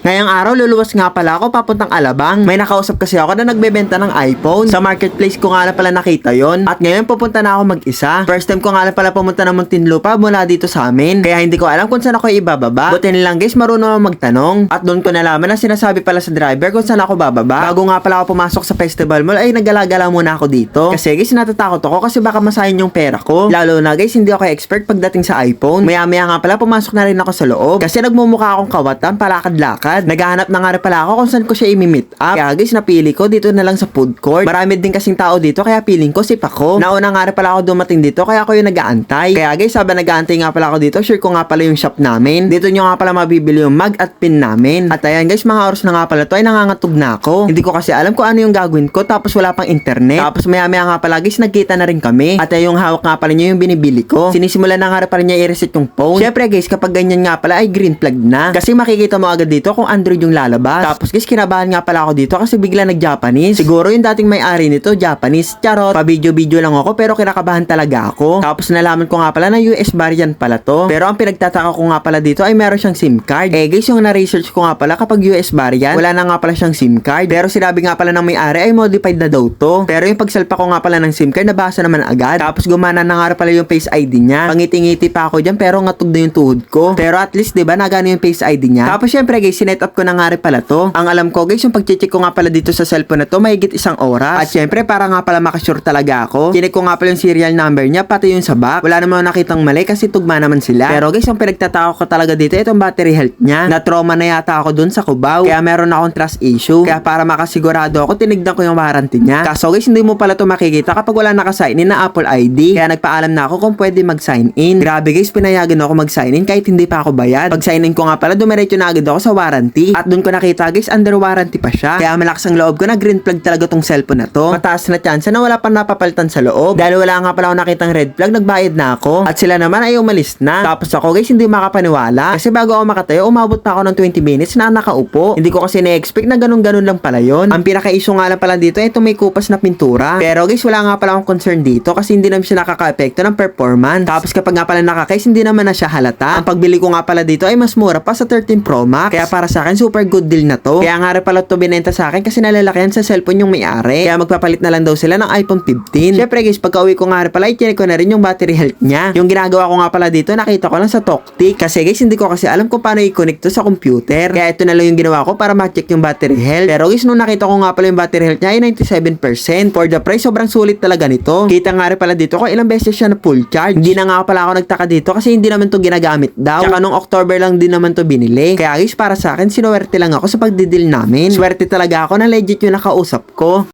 Ngayong araw, luluwas nga pala ako papuntang Alabang. May nakausap kasi ako na nagbebenta ng iPhone. Sa marketplace ko nga lang pala nakita yon. At ngayon pupunta na ako mag-isa. First time ko nga lang pala pumunta ng Muntinlupa mula dito sa amin. Kaya hindi ko alam kung saan ako ibababa. Buti nilang guys, marunong ako magtanong. At doon ko nalaman na sinasabi pala sa driver kung saan ako bababa. Bago nga pala ako pumasok sa festival mall, ay nagala-gala muna ako dito. Kasi guys, natatakot ako kasi baka masahin yung pera ko. Lalo na guys, hindi ako expert pagdating sa iPhone. Maya-maya nga pala pumasok na rin ako sa loob. Kasi nagmumukha akong kawatan, palakad-lakad. Naghahanap na nga rin pala ako kung saan ko siya imi-meet up. Kaya guys, napili ko dito na lang sa food court. Marami din kasing tao dito, kaya piling ko sip ako. Nauna nga rin pala ako dumating dito, kaya ako yung nag-aantay. Kaya guys, habang nag-aantay nga pala ako dito, sure ko nga pala yung shop namin. Dito nyo nga pala mabibili yung mug at pin namin. At ayan guys, mga oras na nga pala to ay nangangatog na ako. Hindi ko kasi alam kung ano yung gagawin ko, tapos wala pang internet. Tapos maya maya nga pala guys, nagkita na rin kami. At ay yung hawak nga pala niya yung binibili ko. Sinisimulan na nga pala niya i-reset yung phone. Syempre guys, kapag ganyan nga pala ay green flag na. Kasi makikita mo agad dito kung Android yung lalabas. Tapos guys, kinabahan nga pala ako dito kasi bigla nag-Japanese. Siguro yung dating may-ari nito, Japanese. Charot, pa-video-video lang ako pero kinakabahan talaga ako. Tapos nalaman ko nga pala na US variant pala to. Pero ang pinagtataka ko nga pala dito ay meron siyang SIM card. Eh guys, yung na-research ko nga pala kapag US variant, wala na nga pala siyang SIM card. Pero sinabi nga pala ng may-ari ay modified na daw to. Pero yung pagsalpa ko nga pala ng SIM card, nabasa naman agad. Tapos gumana na nga pala yung Face ID niya. Pangiti-ngiti pa ako dyan pero ngatog na yung tuhod ko. Pero at least 'di ba nagana yung Face ID niya. Tapos syempre guys, sinet up ko na nga rin pala to. Ang alam ko guys, yung pag-check ko nga pala dito sa cellphone na to, mahigit isang oras. At syempre para nga pala makasure talaga ako. Chinek ko nga pala yung serial number niya pati yung sa back. Wala naman nakitang mali kasi tugma naman sila. Pero guys, ang pinagtataka ko talaga dito itong battery health niya. Na trauma na yata ako dun sa Cubao. Kaya meron akong trust issue. Kaya para makasigurado ako, tinignan ko yung warranty niya. Kaso guys, hindi mo pala to makikita kapag wala nakasign in na Apple ID. Kaya nagpaalam na ako kung pwede mag-sign in. Grabe guys, pinayagan ako mag-sign in kahit hindi pa ako bayad. Pag sign in ko nga pala, dumiretso na agad ako sa warranty. At dun ko nakita guys, under warranty pa siya. Kaya malakas ang loob ko na green flag talaga tong cellphone na to. Mataas na chance na wala pa napapalitan sa loob. Dahil wala nga pala ako nakitang red flag, nagbayad na ako. At sila naman ay umalis na. Tapos ako guys, hindi makapaniwala. Kasi bago ako makatayo, umabot pa ako ng 20 minutes na nakaupo. Hindi ko kasi na-expect na ganun-ganun lang pala yon. Ang pinaka-issue nga lang pala dito, ito may kupas na pintura. Pero guys, wala nga pala akong concern dito kasi hindi naman siya nakaka-epekto ng performance. Tapos kapag nga pala nakakais, hindi naman na siya halata. Ang pagbili ko nga pala dito ay mas mura pa sa 13 Pro Max. Kaya para sa akin, super good deal na to. Kaya nga rin pala to binenta sa akin kasi nalalakihan sa cellphone yung may-ari. Kaya magpapalit na lang daw sila ng iPhone 15. Syempre guys, pagka uwi ko nga rin pala, i-check ko na rin yung battery health niya. Yung ginagawa ko nga pala dito, nakita ko lang sa Toktik. Kasi guys, hindi ko kasi alam kung paano i-connect to sa computer. Kaya ito na lang yung ginawa ko para ma-check yung battery health. Pero guys, nung nakita ko nga pala yung battery health niya ay 97%. For the price, sobrang sulit talaga nito. Kita nga rin pala dito kung ilang beses siya na full charge. Hindi na nga pala ako nagtaka dito kasi hindi naman to ginagamit daw. Tsaka nung October lang din naman to binili. Kaya guys, para sa akin, sinuwerte lang ako sa pagdidil namin. Swerte talaga ako na legit yung nakausap ko.